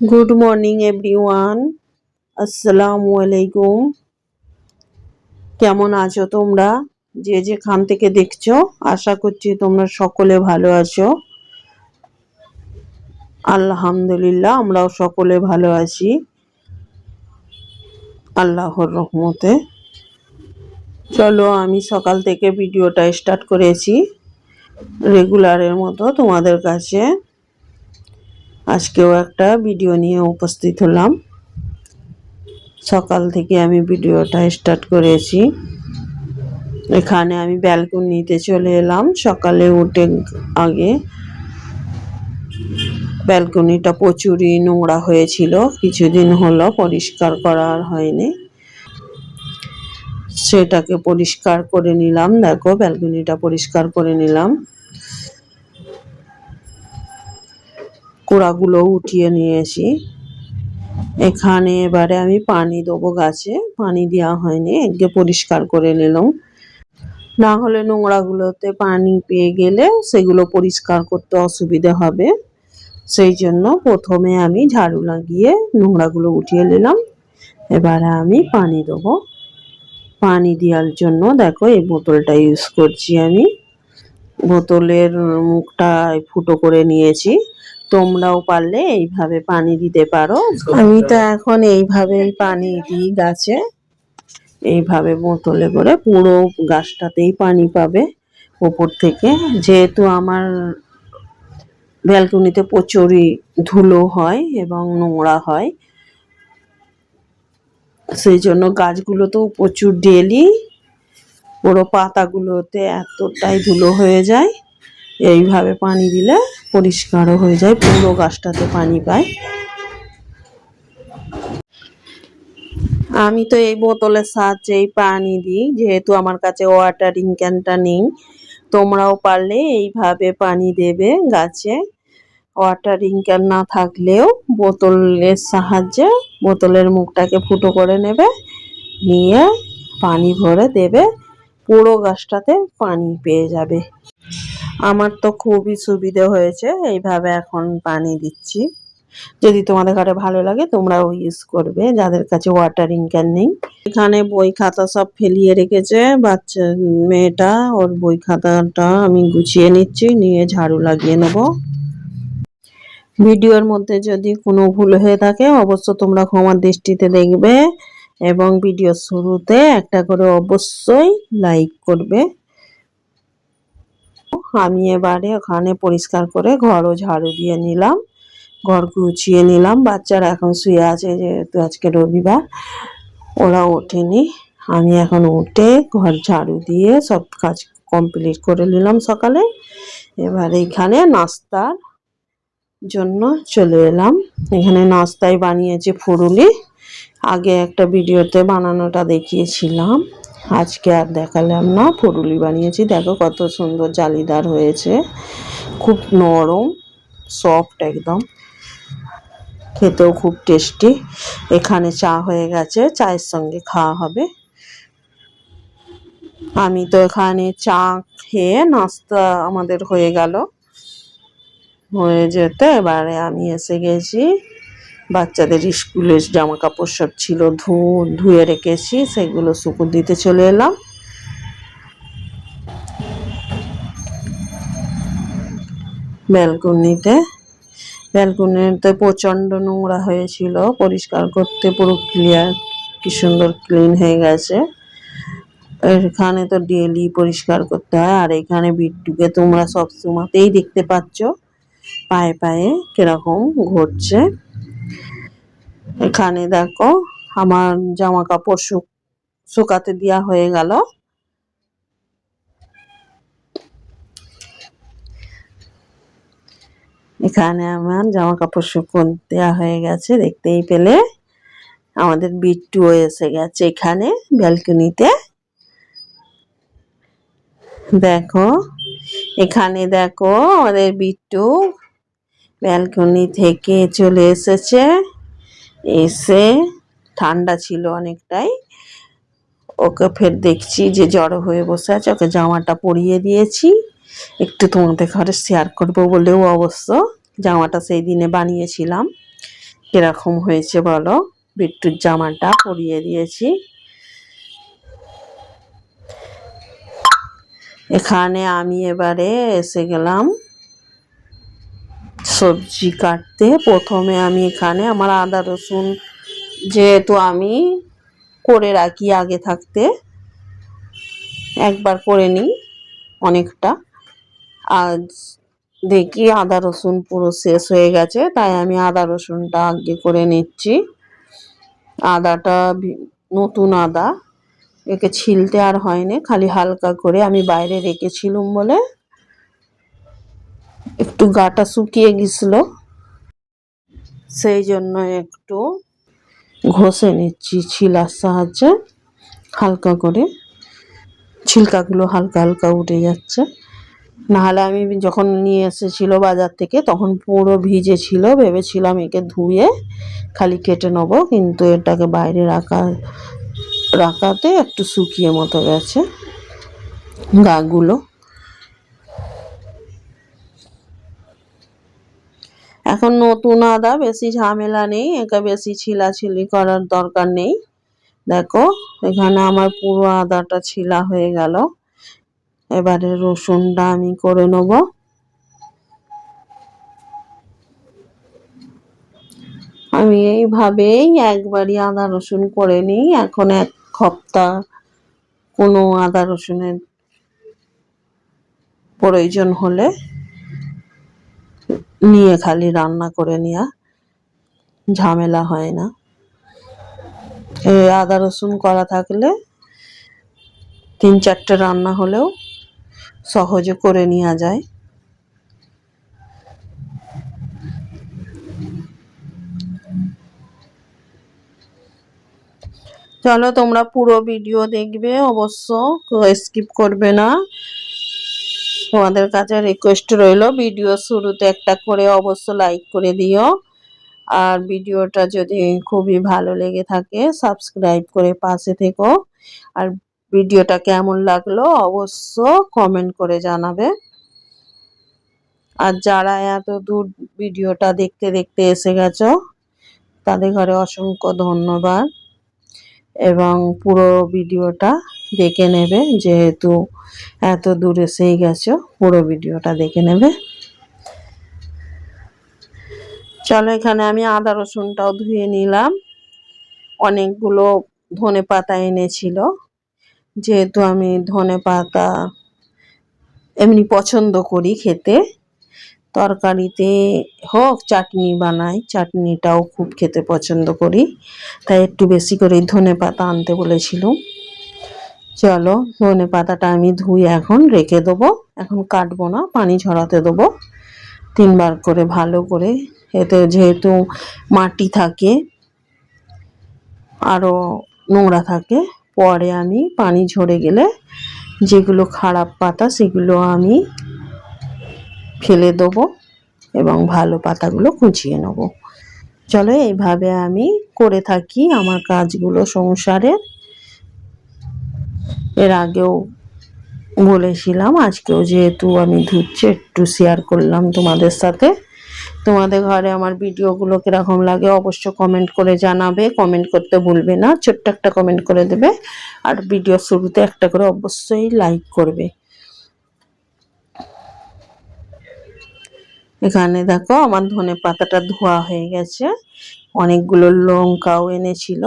Good morning everyone আসসালামু আলাইকুম কেমন আছো তোমরা? যে যেখান থেকে দেখছ, আশা করছি তোমরা সকলে ভালো আছো। আলহামদুলিল্লাহ, আমরাও সকলে ভালো আছি। আল্লাহর রহমতে। চলো, আমি সকাল থেকে ভিডিওটা স্টার্ট করেছি। রেগুলারের মতো তোমাদের কাছে। আজকেও একটা ভিডিও নিয়ে উপস্থিত হলাম। সকাল থেকে আমি ভিডিওটা স্টার্ট করেছি। এখানে আমি ব্যালকনিতে চলে এলাম। সকালে উঠে আগে ব্যালকনিটা প্রচুরই নোংরা হয়েছিল। কিছুদিন হলো পরিষ্কার করা আর হয়নি। সেটাকে পরিষ্কার করে নিলাম। দেখো, ব্যালকনিটা পরিষ্কার করে নিলাম। কোড়াগুলো উঠিয়ে নিয়েছি। এখানে এবারে আমি পানি দেবো গাছে। পানি দেওয়া হয়নি, একে পরিষ্কার করে নিলাম। না হলে নোংরাগুলোতে পানি পেয়ে গেলে সেগুলো পরিষ্কার করতে অসুবিধে হবে। সেই জন্য প্রথমে আমি ঝাড়ু লাগিয়ে নোংরাগুলো উঠিয়ে নিলাম। এবারে আমি পানি দেবো। পানি দেওয়ার জন্য দেখো এই বোতলটা ইউজ করছি আমি। বোতলের মুখটা ফুটো করে নিয়েছি। তোমরাও পারলে এইভাবে পানি দিতে পারো। আমি তো এখন এইভাবেই পানি দিই গাছে। এইভাবে বোতলে করে পুরো গাছটাতেই পানি পাবে ওপর থেকে। যেহেতু আমার ব্যালকনিতে প্রচুরই ধুলো হয় এবং নোংরা হয় সেই জন্য গাছগুলোতেও প্রচুর ডেলি পুরো পাতাগুলোতে এতটাই ধুলো হয়ে যায়। এইভাবে পানি দিলে পরিষ্কারও হয়ে যায়, পুরো গাছটাতে পানি পায়। আমি তো এই বোতলের সাহায্যেই পানি দিই, যেহেতু আমার কাছে ওয়াটারিং ক্যানটা নেই। তোমরাও পারলে এইভাবে পানি দেবে গাছে। ওয়াটারিং ক্যান না থাকলেও বোতলের সাহায্যে বোতলের মুখটাকে ফুটো করে নেবে, নিয়ে পানি ভরে দেবে, পুরো গাছটাতে পানি পেয়ে যাবে। আমার তো খুবই সুবিধে হয়েছে, এইভাবে এখন পানি দিচ্ছি। যদি তোমাদের ঘরে ভালো লাগে, তোমরাও ইউজ করবে, যাদের কাছে ওয়াটারিং ক্যান নেই। এখানে বই খাতা সব ফেলিয়ে রেখেছে, বাচ্চা, মেয়েটা, ওর বই খাতাটা আমি গুছিয়ে নিচ্ছি, নিয়ে ঝাড়ু লাগিয়ে নেব। ভিডিওর মধ্যে যদি কোনো ভুল হয়ে থাকে অবশ্য তোমরা ক্ষমার দৃষ্টিতে দেখবে, এবং ভিডিও শুরুতে একটা করে অবশ্যই লাইক করবে। আমি এবারে ওখানে পরিষ্কার করে ঘরও ঝাড়ু দিয়ে নিলাম, ঘর গুছিয়ে নিলাম। বাচ্চারা এখন শুয়ে আছে যেহেতু আজকে রবিবার ওরা ওঠেনি। আমি এখন উঠে ঘর ঝাড়ু দিয়ে সব কাজ কমপ্লিট করে নিলাম সকালে। এবার এইখানে নাস্তার জন্য চলে এলাম। এখানে নাস্তায় বানিয়েছি ফুরুলি। আগে একটা ভিডিওতে বানানোটা দেখিয়েছিলাম। আজকে আর দেখালাম না ফুরুলি বানিয়েছি। দেখো কত সুন্দর জালিদার হয়েছে। খুব নরম সফট একদম। খেতেও খুব টেস্টি এখানে চা হয়ে গেছে, চায়ের সঙ্গে খাওয়া হবে। আমি তো এখানে চা খেয়ে নাস্তা আমাদের হয়ে গেল। হয়ে যেতে এবারে আমি এসে গেছি। বাচ্চাদের স্কুলের জামা কাপড় সব ছিল ধু ধুয়ে রেখেছি সেগুলো শুকুর দিতে চলে এলাম। ব্যালকনিতে ব্যালকনিতে প্রচণ্ড নোংরা হয়েছিল, পরিষ্কার করতে পুরো ক্লিয়ার কি সুন্দর ক্লিন হয়ে গেছে। এখানে তো ডেলি পরিষ্কার করতে হয়, আর এখানে বিট্টুকে তোমরা সব সময়তেই দেখতে পাচ্ছ, পায়ে পায়ে কীরকম ঘটছে এখানে দেখো, আমার জামা কাপড় শুকাতে দেওয়া হয়ে গেল। এখানে আমার জামা কাপড় শুকন দেওয়া হয়ে গেছে, দেখতেই পেলে। আমাদের বিট্টু এসে গেছে এখানে ব্যালকনিতে। দেখো, এখানে দেখো আমাদের বিট্টু ব্যালকনি থেকে চলে এসেছে। এসে ঠান্ডা ছিল অনেকটাই। ওকে ফের দেখছি যে জড়ো হয়ে বসে আছে। ওকে জামাটা পরিয়ে দিয়েছি। একটু তোমাদের ঘরে শেয়ার করব বলেও অবশ্য জামাটা সেই দিনে বানিয়েছিলাম। কীরকম হয়েছে বলো? বিট্টুর জামাটা পরিয়ে দিয়েছি। এখানে আমি এবারে এসে গেলাম। সবজি কাটতে। প্রথমে আমি এখানে আমার আদা, রসুন যেহেতু আমি করে রাখি আগে থাকতে, একবার করে নিই অনেকটা। আজ দেখি আদা, রসুন পুরো শেষ হয়ে গেছে, তাই আমি আদা, রসুনটা আগে করে নিচ্ছি। আদাটা নতুন আদা, একে ছিলতে আর হয়নি, খালি হালকা করে আমি বাইরে রেখেছিলুম বলে একটু গাটা শুকিয়ে গেছিল, সেই জন্য একটু ঘষে নিচ্ছি ছিলার সাহায্যে, হালকা করে। ছিলকাগুলো হালকা হালকা উঠে যাচ্ছে। নাহলে আমি যখন নিয়ে এসেছিল বাজার থেকে, তখন পুরো ভিজে ছিল ভেবেছিলাম একে ধুয়ে খালি কেটে নেব, কিন্তু এটাকে বাইরে রাখা, রাখাতে একটু শুকিয়ে মতো গেছে গাগুলো। এখন নতুন আদা, বেশি ঝামেলা নেই, একে বেশি ছিলাছিলি করার দরকার নেই। দেখো, এখানে আমার পুরো আদাটা ছিলা হয়ে গেল। এবারে রসুনটা আমি করে নেব। আমি এইভাবেই একবারই আদা, রসুন করে নিই। এখন এক সপ্তাহ কোনো আদা, রসুনের প্রয়োজন হলে নিয়ে খালি রান্না করে নেওয়া ঝামেলা হয় না। এই আদা রসুন করা থাকলে তিন চারটে রান্না হলেও সহজে করে নেওয়া যায়। চলো তোমরা পুরো ভিডিও দেখবে, অবশ্য স্কিপ করবে না। তোমাদের কাছে রিকোয়েস্ট রইল। ভিডিও শুরুতে একটা করে অবশ্য লাইক করে দিও। আর ভিডিওটা যদি খুবই ভালো লেগে থাকে সাবস্ক্রাইব করে পাশে থেকো। আর ভিডিওটা কেমন লাগল অবশ্য কমেন্ট করে জানাবে। আর যারা এত দূর ভিডিওটা দেখতে দেখতে এসে গেছো, তাদের ঘরে অসংখ্য ধন্যবাদ। এবং পুরো ভিডিওটা দেখে নেবে, যেহেতু এত দূর এসেই গেছো, পুরো ভিডিওটা দেখে নেবে। চলো এখানে আমি আদা রসুনটাও ধুয়ে নিলাম। অনেকগুলো ধনে পাতা এনেছিল। যেহেতু আমি ধনে পাতা এমনি পছন্দ করি খেতে, তরকারিতে হোক, চাটনি বানাই, চাটনিটাও খুব খেতে পছন্দ করি। তাই একটু বেশি করে ধনে পাতা আনতে বলেছিল চলো ধনে পাতাটা আমি ধুই এখন রেখে দেবো। এখন কাটবো না, পানি ঝরাতে দেবো। তিনবার করে ভালো করে, এতে যেহেতু মাটি থাকে আরও নোংরা থাকে, পরে আমি পানি ঝরে গেলে যেগুলো খারাপ পাতা সেগুলো আমি ফেলে দেবো এবং ভালো পাতাগুলো কুচিয়ে নেব। চলো, এইভাবে আমি করে থাকি আমার কাজগুলো সংসারের। এর আগেও বলেছিলাম, আজকেও যেহেতু আমি ধুচ্ছি, একটু শেয়ার করলাম তোমাদের সাথে। তোমাদের ঘরে আমার ভিডিওগুলো কীরকম লাগে অবশ্য কমেন্ট করে জানাবে কমেন্ট করতে ভুলবে না, ছোট্ট একটা কমেন্ট করে দেবে। আর ভিডিও শুরুতে একটা করে অবশ্যই লাইক করবে। এখানে দেখো, আমার ধনে পাতাটা ধোয়া হয়ে গেছে। অনেকগুলো লঙ্কাও এনেছিল।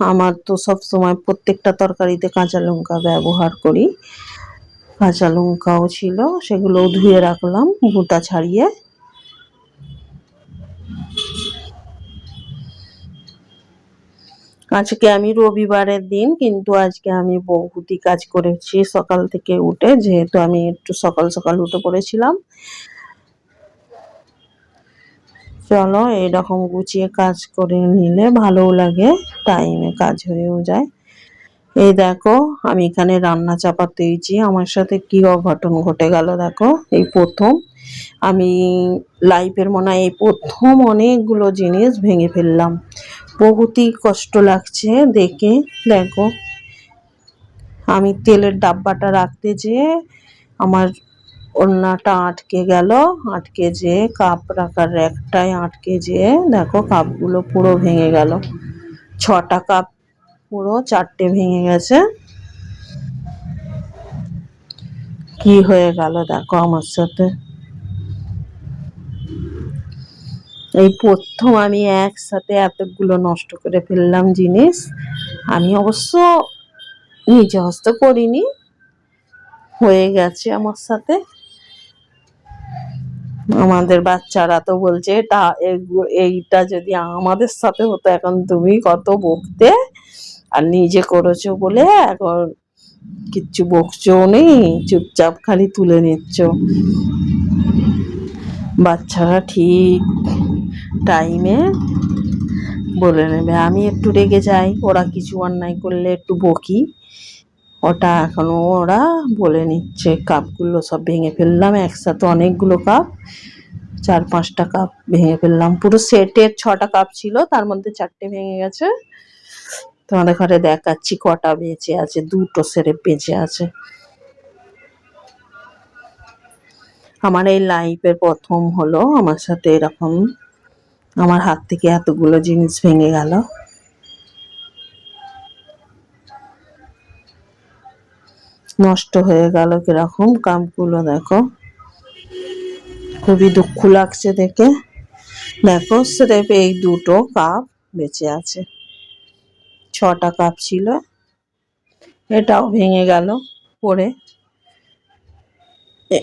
আমার তো সব সময় প্রত্যেকটা তরকারিতে কাঁচা লঙ্কা ব্যবহার করি। কাঁচা লঙ্কাও ছিল, সেগুলোও ধুয়ে রাখলাম, গুঁটা ছাড়িয়ে। আজকে আমি রবিবারের দিন, কিন্তু আজকে আমি বহুতি কাজ করেছি সকাল থেকে উঠে, যেহেতু আমি একটু সকাল সকাল উঠে পড়েছিলাম। চলো এরকম গুছিয়ে কাজ করে নিলে ভালোও লাগে টাইমে কাজ হয়েও যায়। এই দেখো, আমি এখানে রান্না চাপাতেইছি আমার সাথে কি অঘটন ঘটে গেল দেখো, এই প্রথম। আমি লাইফের মনে হয় এই প্রথম অনেকগুলো জিনিস ভেঙে ফেললাম। বহুতই কষ্ট লাগছে দেখে, দেখো। আমি তেলের ডাব্বাটা রাখতে যেয়ে আমার ওড়নাটা আটকে গেল, আটকে যে কাপ রাখার র্যাকটায় আটকে যে দেখো কাপগুলো পুরো ভেঙে গেল। ছটা কাপ পুরো চারটে ভেঙে গেছে। কি হয়ে গেল দেখো আমার সাথে। এই প্রথম আমি একসাথে এতগুলো নষ্ট করে ফেললাম জিনিস। আমি অবশ্য নিজে হস্ত করিনি, হয়ে গেছে আমার সাথে। আমাদের বাচ্চারা তো বলছে এটা এইটা যদি আমাদের সাথে হতো, এখন তুমি কত বকতে? আর নিজে করেছ বলে এখন কিচ্ছু বকছো নেই, চুপচাপ খালি তুলে নিচ্ছ। বাচ্চারা ঠিক টাইমে বলে নেবে, আমি একটু রেগে যাই, ওরা কিছু অন্যায় করলে একটু বকি। ওটা এখনও ওরা বলে নিচ্ছে, কাপগুলো সব ভেঙে ফেললাম, একসাথে অনেকগুলো কাপ, চার পাঁচটা কাপ ভেঙে ফেললাম, পুরো সেটের ছটা কাপ ছিল, তার মধ্যে চারটে ভেঙে গেছে। তোমাদের ঘরে দেখাচ্ছি কটা বেঁচে আছে, দুটো সেরে বেঁচে আছে। আমার এই লাইফের প্রথম হলো, আমার সাথে এরকম, আমার হাত থেকে এতগুলো জিনিস ভেঙে গেল। নষ্ট হয়ে গেল কীরকম কামগুলো, দেখো। খুবই দুঃখ লাগছে দেখে। দেখো, স্রেফ এই দুটো কাপ বেঁচে আছে। ছটা কাপ ছিল, এটাও ভেঙে গেল এ-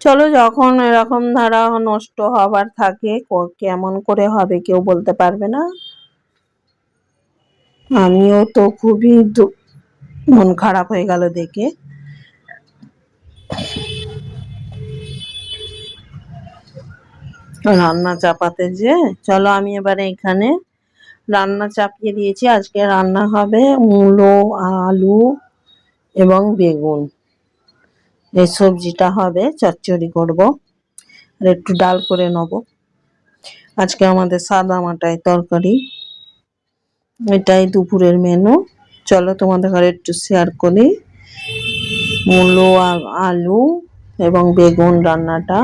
চলো, যখন এরকম ধারা নষ্ট হবার থাকে কেমন করে হবে কেউ বলতে পারবে না। আমিও তো খুবই মন খারাপ হয়ে গেল দেখে। রান্না চাপাতে যে, চলো আমি এবারে এখানে রান্না চাপিয়ে দিয়েছি। আজকে রান্না হবে মূলো, আলু এবং বেগুন। এই সবজিটা হবে, চচ্চড়ি করব আর একটু ডাল করে নেব। আজকে আমাদের সাদা মাটায় তরকারি। এটাই দুপুরের মেনু চলো তোমাদের ঘরে একটু শেয়ার করি। মূলো আলু এবং বেগুন রান্নাটা।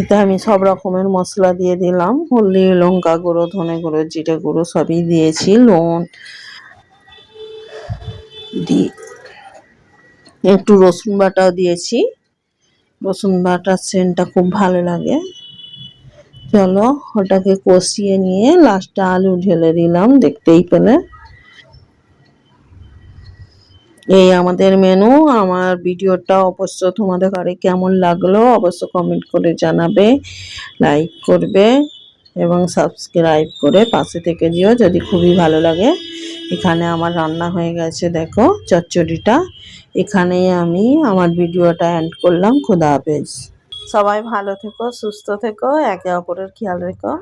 এতে আমি সব রকমের মশলা দিয়ে দিলাম। হলদি, লঙ্কা গুঁড়ো, ধনে গুঁড়ো, জিরে গুঁড়ো সবই দিয়েছি। দিয়ে একটু রসুন বাটাও দিয়েছি। রসুন বাটার সেন্টটা খুব ভালো লাগে। চলো, ওটাকে কষিয়ে নিয়ে লাস্টে আলু ঢেলে দিলাম, দেখতেই পেলে। এই আমাদের মেনু আমার ভিডিওটা অবশ্য তোমাদের ঘরে কেমন লাগল অবশ্য কমেন্ট করে জানাবে লাইক করবে, এবং সাবস্ক্রাইব করে পাশে থেকে যেও যদি খুবই ভালো লাগে। এখানে আমার রান্না হয়ে গেছে, দেখো, চচ্চড়িটা। এখানেই আমি আমার ভিডিওটা এন্ড করলাম, খুদা হাফেজ। সবাই ভালো থেকো সুস্থ থেকো একে অপরের খেয়াল রেখো।